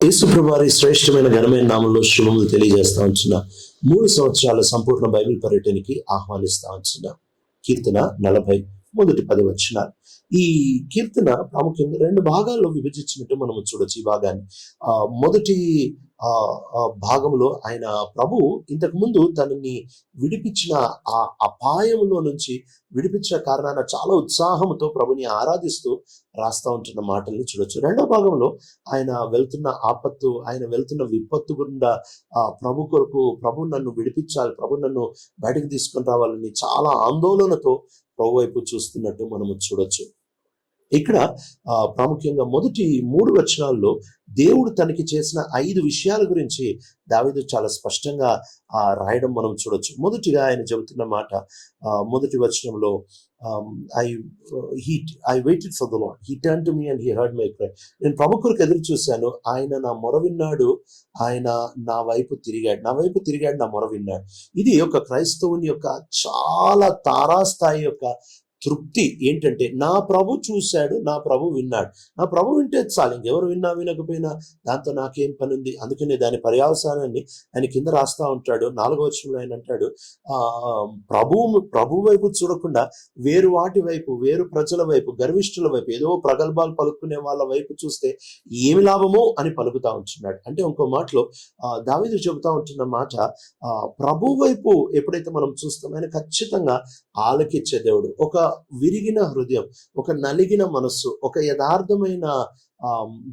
యేసుప్రభారి శ్రేష్టమైన ఘనమైన నామంలో శుభములు తెలియజేస్తా ఉంటున్న మూడు సంవత్సరాల సంపూర్ణ బైబిల్ పర్యటనకి ఆహ్వానిస్తా ఉంచిన కీర్తన నలభై మొదటి పది వచ్చిన ఈ కీర్తన ప్రాముఖ్యంగా రెండు భాగాల్లో విభజించినట్టు మనం చూడొచ్చు. ఈ భాగాన్ని ఆ మొదటి ఆ భాగంలో ఆయన ప్రభు ఇంతకు ముందు తనని విడిపించిన ఆ అపాయంలో నుంచి విడిపించిన కారణాన చాలా ఉత్సాహంతో ప్రభుని ఆరాధిస్తూ రాస్తా ఉంటున్న మాటల్ని చూడొచ్చు. రెండో భాగంలో ఆయన వెళ్తున్న ఆపత్తు ఆయన వెళ్తున్న విపత్తు గుండా ఆ ప్రభు కొరకు ప్రభు నన్ను విడిపించాలి ప్రభు నన్ను బయటకు తీసుకొని రావాలని చాలా ఆందోళనతో ప్రభు వైపు చూస్తున్నట్టు మనము చూడొచ్చు. ఇక్కడ ఆ, ప్రాముఖ్యంగా మొదటి మూడు వచనాల్లో దేవుడు తనకి చేసిన ఐదు విషయాల గురించి దావీదు చాలా స్పష్టంగా రాయడం మనం చూడొచ్చు. మొదటిగా ఆయన చెబుతున్న మాట మొదటి వచనంలో I he I waited for the Lord he turn to me and he heard my cry నేను ప్రభు కొరకు ఎదురు చూశాను. ఆయన నా మొర విన్నాడు. ఆయన నా వైపు తిరిగాడు. నా వైపు తిరిగాడు నా మొర విన్నాడు. ఇది ఒక క్రైస్తవుని యొక్క చాలా తారాస్థాయి యొక్క తృప్తి ఏంటంటే నా ప్రభు చూశాడు నా ప్రభు విన్నాడు. నా ప్రభు వింటే చాలు ఇంకెవరు విన్నా వినకపోయినా దాంతో నాకేం పని ఉంది అందుకనే దాని పర్యావసానాన్ని ఆయన కింద రాస్తా ఉంటాడు. నాలుగో వచనంలో ఆయన అంటాడు ఆ ప్రభువు ప్రభు వైపు చూడకుండా వేరు వాటి వైపు వేరు ప్రజల వైపు గర్విష్ఠుల వైపు ఏదో ప్రగల్భాలు పలుకునే వాళ్ళ వైపు చూస్తే ఏమి లాభమో అని పలుకుతా ఉంటున్నాడు. అంటే ఇంకో మాటలో ఆ, చెబుతా ఉంటున్న మాట ఆ, ప్రభు వైపు ఎప్పుడైతే మనం చూస్తామో ఆయన ఖచ్చితంగా ఆలకిచ్చే దేవుడు. ఒక విరిగిన హృదయం ఒక నలిగిన మనస్సు ఒక యథార్థమైన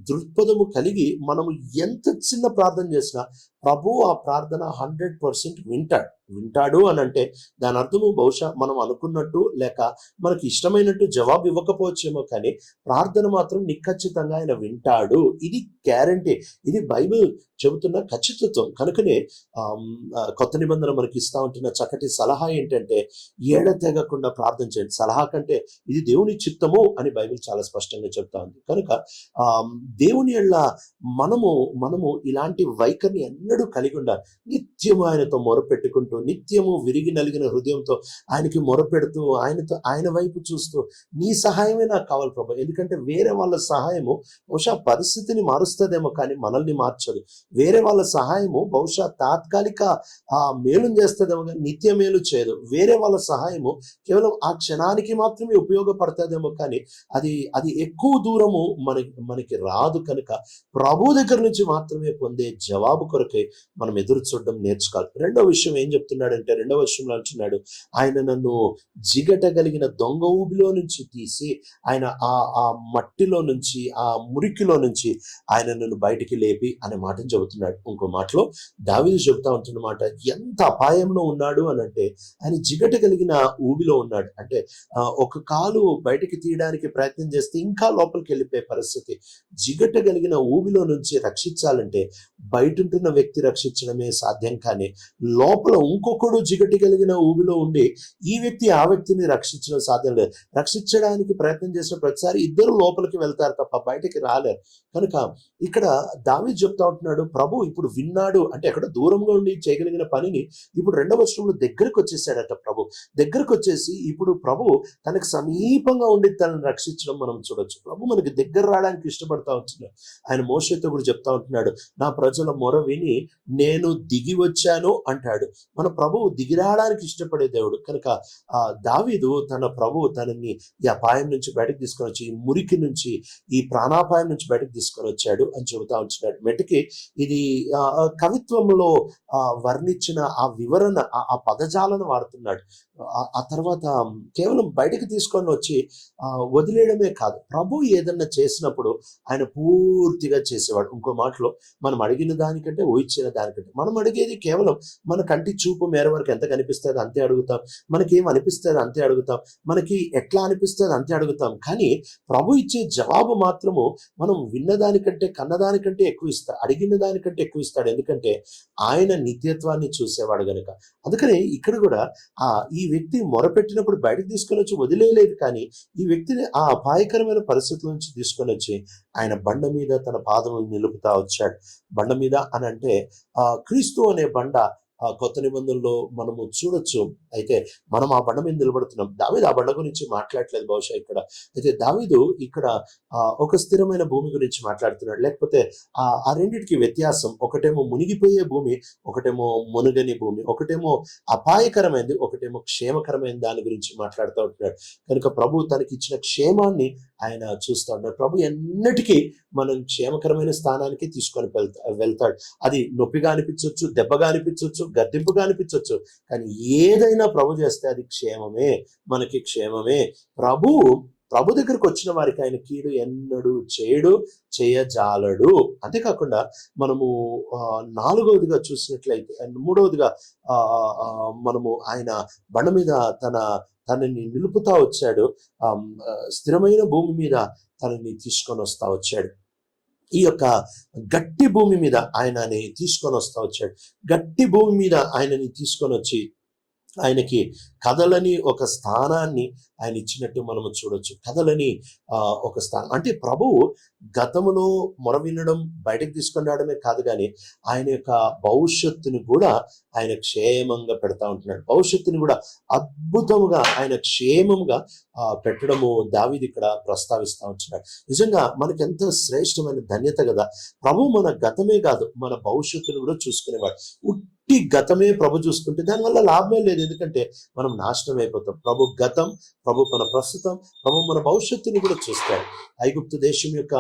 దృక్పథము కలిగి మనము ఎంత చిన్న ప్రార్థన చేసినా ప్రభు ఆ ప్రార్థన హండ్రెడ్ పర్సెంట్ వింటాడు. వింటాడు అని అంటే దాని అర్థము బహుశా మనం అనుకున్నట్టు లేక మనకి ఇష్టమైనట్టు జవాబు ఇవ్వకపోవచ్చేమో కానీ ప్రార్థన మాత్రం నిఖచ్చితంగా ఆయన వింటాడు. ఇది గ్యారంటీ. ఇది బైబిల్ చెబుతున్న ఖచ్చితత్వం. కనుకనే ఆ, కొత్త నిబంధన మనకి ఇస్తా ఉంటున్న చక్కటి సలహా ఏంటంటే ఏడ తెగకుండా ప్రార్థన చేయండి. సలహా కంటే ఇది దేవుని చిత్తము అని బైబిల్ చాలా స్పష్టంగా చెప్తా ఉంది. కనుక దేవుని ఎళ్ళ మనము మనము ఇలాంటి వైఖరిని ఎన్నడూ కలిగి ఉండాలి. నిత్యము ఆయనతో మొరపెట్టుకుంటూ నిత్యము విరిగి నలిగిన హృదయంతో ఆయనకి మొరపెడుతూ ఆయనతో ఆయన వైపు చూస్తూ నీ సహాయమే నాకు కావాలి ప్రభా. ఎందుకంటే వేరే వాళ్ళ సహాయము బహుశా పరిస్థితిని మారుస్తుందేమో కానీ మనల్ని మార్చదు. వేరే వాళ్ళ సహాయము బహుశా తాత్కాలిక ఆ మేలు చేస్తుందేమో కానీ నిత్య మేలు చేయదు. వేరే వాళ్ళ సహాయము కేవలం ఆ క్షణానికి మాత్రమే ఉపయోగపడుతుందేమో కానీ అది అది ఎక్కువ దూరము మనకి మనకి రాదు కనుక ప్రభు దగ్గర నుంచి మాత్రమే పొందే జవాబు కొరకై మనం ఎదురు చూడడం నేర్చుకోవాలి. రెండో విషయం ఏం చెప్తున్నాడంటే రెండో విషయంలో అంటున్నాడు ఆయన నన్ను జిగటగలిగిన దొంగ ఊబిలో నుంచి తీసి ఆయన ఆ ఆ మట్టిలో నుంచి ఆ మురికిలో నుంచి ఆయన నన్ను బయటికి లేపి అనే మాటను చెబుతున్నాడు. ఇంకో మాటలో దావీదు చెబుతా ఉంటున్నమాట ఎంత అపాయంలో ఉన్నాడు? అని అంటే ఆయన జిగట కలిగిన ఊబిలో ఉన్నాడు. అంటే ఆ, ఒక కాలు బయటికి తీయడానికి ప్రయత్నం చేస్తే ఇంకా లోపలికి వెళ్ళిపోయే పరిస్థితి. జిగట కలిగిన ఊబిలో నుంచి రక్షించాలంటే బయట ఉంటున్న వ్యక్తి రక్షించడమే సాధ్యం. కానీ లోపల ఇంకొకడు జిగటి కలిగిన ఊబిలో ఉండి ఈ వ్యక్తి ఆ వ్యక్తిని రక్షించడం సాధ్యం లేదు. రక్షించడానికి ప్రయత్నం చేసిన ప్రతిసారి ఇద్దరు లోపలికి వెళ్తారు తప్ప బయటికి రాలేరు. కనుక ఇక్కడ దావి చెప్తా ఉంటున్నాడు ప్రభు ఇప్పుడు విన్నాడు. అంటే ఎక్కడ దూరంగా ఉండి చేయగలిగిన పనిని ఇప్పుడు రెండవ వర్షంలో దగ్గరకు వచ్చేసాడట ప్రభు. దగ్గరకు వచ్చేసి ఇప్పుడు ప్రభు తనకు సమీపంగా ఉండి తనని రక్షించడం మనం చూడొచ్చు. ప్రభు మనకి దగ్గర రావడానికి ఇష్టపడతా ఉంటున్నాడు. ఆయన మోసతో కూడా చెప్తా ఉంటున్నాడు నా ప్రజల మొర విని నేను దిగి వచ్చాను అంటాడు. మన ప్రభువు దిగిరాడానికి ఇష్టపడే దేవుడు. కనుక ఆ దావీదు తన ప్రభు తనని ఈ అపాయం నుంచి బయటకు తీసుకొని వచ్చి ఈ మురికి నుంచి ఈ ప్రాణాపాయం నుంచి బయటకు తీసుకొని వచ్చాడు అని చెబుతా ఉంటున్నాడు. మెటికి ఇది ఆ, కవిత్వంలో ఆ, వర్ణించిన ఆ వివరణ ఆ- పదజాలను వాడుతున్నాడు. ఆ- తర్వాత కేవలం బయటకు తీసుకొని వచ్చి వదిలేయడమే కాదు. ప్రభు ఏదన్నా చేసినప్పుడు ఆయన పూర్తిగా చేసేవాడు. ఇంకో మాటలో మనం అడిగిన దానికంటే ఊహించిన దానికంటే. మనం అడిగేది కేవలం మన కంటి చూపు మేర వరకు ఎంత కనిపిస్తుంది అంతే అడుగుతాం. మనకి ఏం అనిపిస్తుంది అంతే అడుగుతాం. మనకి ఎట్లా అనిపిస్తుంది అంతే అడుగుతాం. కానీ ప్రభు ఇచ్చే జవాబు మాత్రము మనం విన్న దానికంటే కన్న దానికంటే ఎక్కువ ఇస్తాడు అడిగిన దానికంటే ఎక్కువ ఇస్తాడు. ఎందుకంటే ఆయన నిత్యత్వాన్ని చూసేవాడు గనుక. అందుకనే ఇక్కడ కూడా ఆ ఈ వ్యక్తి మొరపెట్టినప్పుడు బయటకు తీసుకొని వచ్చి వదిలేయలేదు కానీ ఈ వ్యక్తిని ఆ అపాయకరమైన పరిస్థితుల నుంచి తీసుకొని వచ్చి ఆయన బండ మీద తన పాదములు నిలుపుతా వచ్చాడు. బండ మీద అని అంటే ఆ క్రీస్తు అనే బండ ఆ కొత్త నిబంధనలో మనము చూడొచ్చు. అయితే మనం ఆ బండ మీద నిలబడుతున్నాం. దావీదు ఆ బండ గురించి మాట్లాడట్లేదు బహుశా ఇక్కడ. అయితే దావీదు ఇక్కడ ఒక స్థిరమైన భూమి గురించి మాట్లాడుతున్నాడు. లేకపోతే ఆ ఆ రెండిటికి వ్యత్యాసం. ఒకటేమో మునిగిపోయే భూమి ఒకటేమో మునుగని భూమి ఒకటేమో అపాయకరమైనది ఒకటేమో క్షేమకరమైన దాని గురించి మాట్లాడుతూ ఉంటున్నాడు. కనుక ప్రభు తనకి ఇచ్చిన క్షేమాన్ని ఆయన చూస్తూ ఉంటాడు. ప్రభు ఎన్నటికీ మనం క్షేమకరమైన స్థానానికి తీసుకొని వెళ్తా వెళ్తాడు. అది నొప్పిగా అనిపించవచ్చు దెబ్బగా అనిపించవచ్చు గద్దెంపుగా అనిపించవచ్చు కానీ ఏదైనా ప్రభు చేస్తే అది క్షేమమే మనకి క్షేమమే. ప్రభు ప్రభు దగ్గరకు వచ్చిన వారికి ఆయన కీడు ఎన్నడు చేయడు చేయజాలడు. అంతేకాకుండా మనము నాలుగవదిగా చూసినట్లయితే మూడవదిగా ఆ, మనము ఆయన బండ మీద తన తనని నిలుపుతా వచ్చాడు. ఆ, స్థిరమైన భూమి మీద తనని తీసుకొని వస్తా వచ్చాడు. ఈ యొక్క గట్టి భూమి మీద ఆయనని తీసుకొని వస్తా వచ్చాడు. గట్టి భూమి మీద ఆయనని తీసుకొని వచ్చి ఆయనకి కథలని ఒక స్థానాన్ని ఆయన ఇచ్చినట్టు మనము చూడొచ్చు. కథలని ఒక స్థానం అంటే ప్రభువు గతంలో మొర వినడం బయటకు తీసుకుని రావడమే కాదు కానీ ఆయన యొక్క భవిష్యత్తుని కూడా ఆయన క్షేమంగా పెడతా ఉంటున్నాడు. భవిష్యత్తుని కూడా అద్భుతముగా ఆయన క్షేమంగా పెట్టడము దావిది ఇక్కడ ప్రస్తావిస్తా ఉంటున్నాడు. నిజంగా మనకి ఎంత శ్రేష్టమైన ధన్యత కదా! ప్రభు మన గతమే కాదు మన భవిష్యత్తును కూడా చూసుకునేవాడు. ఉట్టి గతమే ప్రభు చూసుకుంటే దానివల్ల లాభమే లేదు. ఎందుకంటే మనం నాశనం అయిపోతాం. ప్రభు గతం ప్రభు మన ప్రస్తుతం ప్రభు మన భవిష్యత్తుని కూడా చూస్తాడు. ఐగుప్తు దేశం యొక్క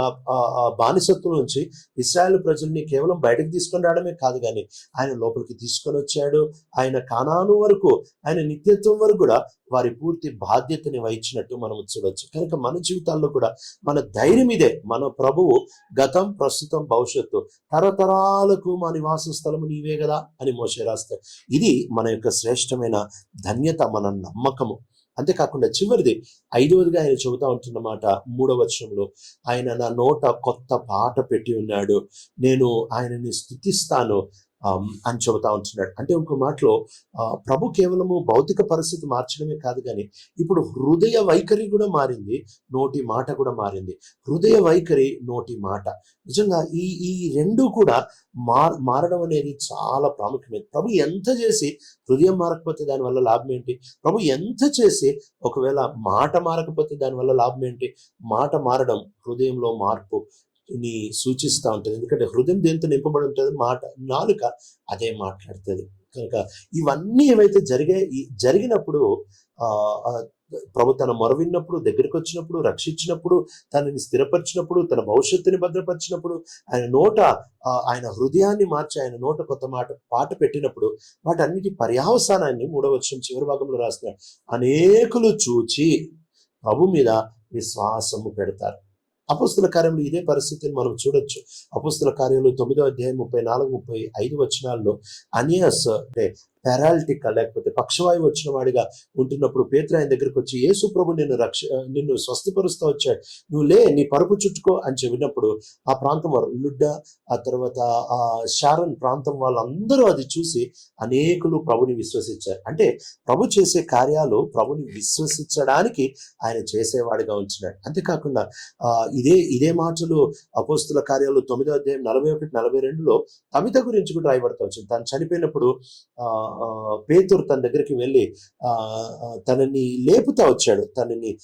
బానిసత్వం నుంచి ఇస్రాయల్ ప్రజల్ని కేవలం బయటకు తీసుకొని రావడమే కాదు కానీ ఆయన లోపలికి తీసుకొని వచ్చాడు. ఆయన కానాను వరకు ఆయన నిత్యత్వం వరకు కూడా వారి పూర్తి బాధ్యతని వహించినట్టు మనం చూడొచ్చు. కనుక మన జీవితాల్లో కూడా మన ధైర్యం ఇదే. మన ప్రభువు గతం ప్రస్తుతం భవిష్యత్తు తరతరాలకు మా నివాస స్థలము నీవే కదా అని మోసే రాస్తాడు. ఇది మన యొక్క శ్రేష్టమైన ధన్యత మన నమ్మకము. అంతేకాకుండా చివరిది ఐదవదిగా ఆయన చెబుతా ఉంటున్నమాట మూడవ వచనంలో ఆయన నా నోట కొత్త పాట పెట్టి ఉన్నాడు. నేను ఆయనని స్థుతిస్తాను అని చెబుతా ఉంటున్నాడు. అంటే ఇంకో మాటలో ప్రభు కేవలము భౌతిక పరిస్థితి మార్చడమే కాదు కానీ ఇప్పుడు హృదయ వైఖరి కూడా మారింది నోటి మాట కూడా మారింది. హృదయ వైఖరి నోటి మాట. నిజంగా ఈ ఈ రెండు కూడా మార్ మారడం అనేది చాలా ప్రాముఖ్యమైనది ప్రభు ఎంత చేసి హృదయం మారకపోతే దానివల్ల లాభం ఏంటి? ప్రభు ఎంత చేసి ఒకవేళ మాట మారకపోతే దానివల్ల లాభం ఏంటి? మాట మారడం హృదయంలో మార్పు. ని సూచిస్తూ ఉంటుంది. ఎందుకంటే హృదయం దేంతో నింపబడి ఉంటుంది మాట నాలుక అదే మాట్లాడుతుంది. కనుక ఇవన్నీ ఏవైతే జరిగే జరిగినప్పుడు ఆ ప్రభు తన మొరవిన్నప్పుడు దగ్గరికి వచ్చినప్పుడు రక్షించినప్పుడు తనని స్థిరపరిచినప్పుడు తన భవిష్యత్తుని భద్రపరిచినప్పుడు ఆయన నోట ఆయన హృదయాన్ని మార్చి ఆయన నోట కొత్త మాట పాట పెట్టినప్పుడు వాటన్నిటి పర్యావసానాన్ని మూడవ వచ్చిన చివరి భాగంలో రాసిన అనేకులు చూచి ప్రభు మీద విశ్వాసము పెడతారు. అపుస్తుల కార్యంలో ఇదే పరిస్థితిని మనం చూడొచ్చు. అపుస్తుల కార్యంలో తొమ్మిదో అధ్యాయం ముప్పై నాలుగు ముప్పై ఐదు వచనాల్లో అనియస్ అంటే పెరాలిటిక్ లేకపోతే పక్షవాయువు వచ్చిన వాడిగా ఉంటున్నప్పుడు పేతురు ఆయన దగ్గరికి వచ్చి యేసు ప్రభు నిన్ను రక్ష నిన్ను స్వస్థపరుస్తూ వచ్చాడు. నువ్వు లే నీ పరుపు చుట్టుకో అని చెప్పినప్పుడు ఆ ప్రాంతం వారు లుడ్డ ఆ తర్వాత ఆ షారన్ ప్రాంతం వాళ్ళందరూ అది చూసి అనేకులు ప్రభుని విశ్వసించారు. అంటే ప్రభు చేసే కార్యాలు ప్రభుని విశ్వసించడానికి ఆయన చేసేవాడిగా ఉంచినాడు. అంతేకాకుండా ఆ ఇదే ఇదే మాటలు అపోస్తుల కార్యాలు తొమ్మిదో అధ్యాయం నలభై ఒకటి నలభై రెండులో తమిత గురించి కూడా రాయబడతా వచ్చింది. తను చనిపోయినప్పుడు పేతురు తన దగ్గరికి వెళ్ళి ఆ తనని లేపుతా వచ్చాడు. తనని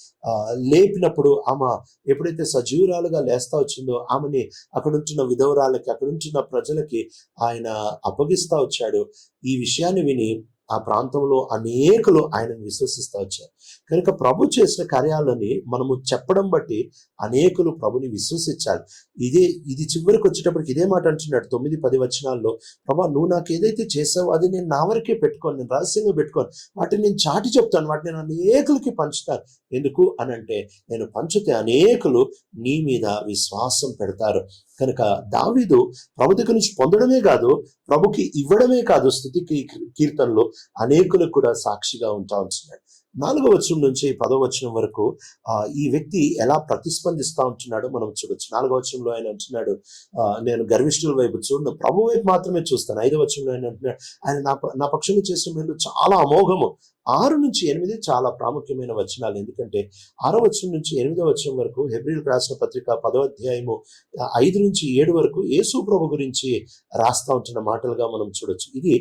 లేపినప్పుడు ఆమె ఎప్పుడైతే సజీవురాలుగా లేస్తా వచ్చిందో ఆమెని అక్కడ విధవరాలకి అక్కడ ప్రజలకి ఆయన అప్పగిస్తా వచ్చాడు. ఈ విషయాన్ని విని ఆ ప్రాంతంలో అనేకులు ఆయనను విశ్వసిస్తూ వచ్చారు. కనుక ప్రభు చేసిన కార్యాలని మనము చెప్పడం బట్టి అనేకులు ప్రభుని విశ్వసించాలి. ఇదే ఇది చివరికి వచ్చేటప్పటికి ఇదే మాట అంటున్నాడు తొమ్మిది పది వచనాల్లో. ప్రభా నువ్వు నాకు ఏదైతే చేసావో అది నేను నా వరకే పెట్టుకోను నేను రహస్యంగా పెట్టుకోను. వాటిని నేను చాటి చెప్తాను వాటిని నేను అనేకులకి పంచుతాను. ఎందుకు అని అంటే నేను పంచితే అనేకులు నీ మీద విశ్వాసం పెడతారు. కనుక దావీదు ప్రభు దగ్గర నుంచి పొందడమే కాదు ప్రభుకి ఇవ్వడమే కాదు స్థుతి కీర్తనలో అనేకులకు కూడా సాక్షిగా ఉంటా ఉంటున్నాడు. నాలుగో వచనం నుంచి పదో వచనం వరకు ఈ వ్యక్తి ఎలా ప్రతిస్పందిస్తా ఉంటున్నాడో మనం చూడొచ్చు. నాలుగో వచనంలో ఆయన అంటున్నాడు నేను గర్విష్ఠుల వైపు చూడను. ప్రభు వైపు మాత్రమే చూస్తాను. ఐదో వచనంలో ఆయన అంటున్నాడు ఆయన నా నా పక్షంగా చేసిన మేలు చాలా అమోఘము. ఆరు నుంచి ఎనిమిది చాలా ప్రాముఖ్యమైన వచనాలు. ఎందుకంటే ఆరో వచనం నుంచి ఎనిమిదో వచనం వరకు హెబ్రిల్ రాసిన పత్రిక పదో అధ్యాయము ఐదు నుంచి ఏడు వరకు యేసు ప్రభు గురించి రాస్తా ఉంటున్న మాటలుగా మనం చూడొచ్చు. ఇది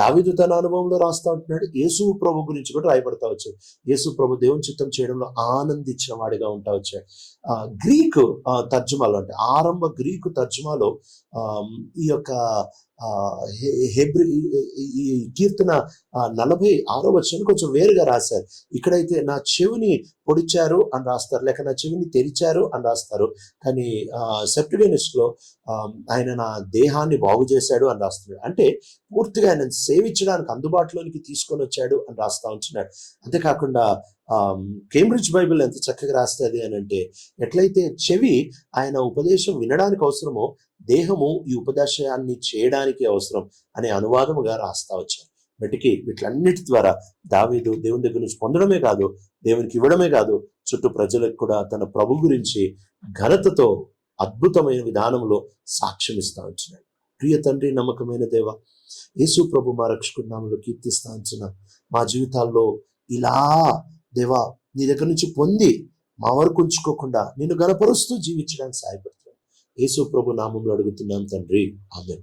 దావిదు తన అనుభవంలో రాస్తా ఉంటున్నాడు. యేసు ప్రభు గురించి కూడా రాయబడతా వచ్చాడు. యేసు ప్రభు దేవుని చిత్తం చేయడంలో ఆనందించిన వాడిగా ఉంటా వచ్చాడు. గ్రీకు తర్జుమాలో అంటే ఆరంభ గ్రీకు తర్జుమాలో ఈ యొక్క హెబ్రి ఈ- కీర్తన నలభై ఆరో వచ్చిన కొంచెం వేరుగా రాశారు. ఇక్కడైతే నా చెవిని పొడిచారు అని రాస్తారు లేక నా చెవిని తెరిచారు అని రాస్తారు. కానీ సెప్టిడెనిస్ట్లో ఆయన నా దేహాన్ని బాగు చేశాడు అని రాస్తున్నాడు. అంటే పూర్తిగా ఆయన సేవించడానికి అందుబాటులోనికి తీసుకొని వచ్చాడు అని రాస్తా ఉంటున్నాడు. అంతేకాకుండా కేంబ్రిడ్జ్ బైబిల్ ఎంత చక్కగా రాస్తుంది అని అంటే ఎట్లయితే చెవి ఆయన ఉపదేశం వినడానికి అవసరమో దేహము ఈ ఉపదేశాన్ని చేయడానికి అవసరం అనే అనువాదముగా రాస్తా వచ్చారు బట్టికి వీటిలన్నిటి ద్వారా దావీదు దేవుని దగ్గర నుంచి పొందడమే కాదు దేవునికి ఇవ్వడమే కాదు చుట్టూ ప్రజలకు కూడా తన ప్రభు గురించి ఘనతతో అద్భుతమైన విధానంలో సాక్ష్యం ఇస్తా వచ్చినాడు ప్రియ తండ్రి నమ్మకమైన దేవ యేసు ప్రభు మా రక్షకుడు కీర్తిస్తా ఉంచిన మా జీవితాల్లో ఇలా దేవా నీ దగ్గర నుంచి పొంది మా వరకు ఉంచుకోకుండా నిన్ను గనపరుస్తూ జీవించడానికి సహాయపడుతుంది యేసు ప్రభు నామంలో అడుగుతున్నాం తండ్రి. ఆమె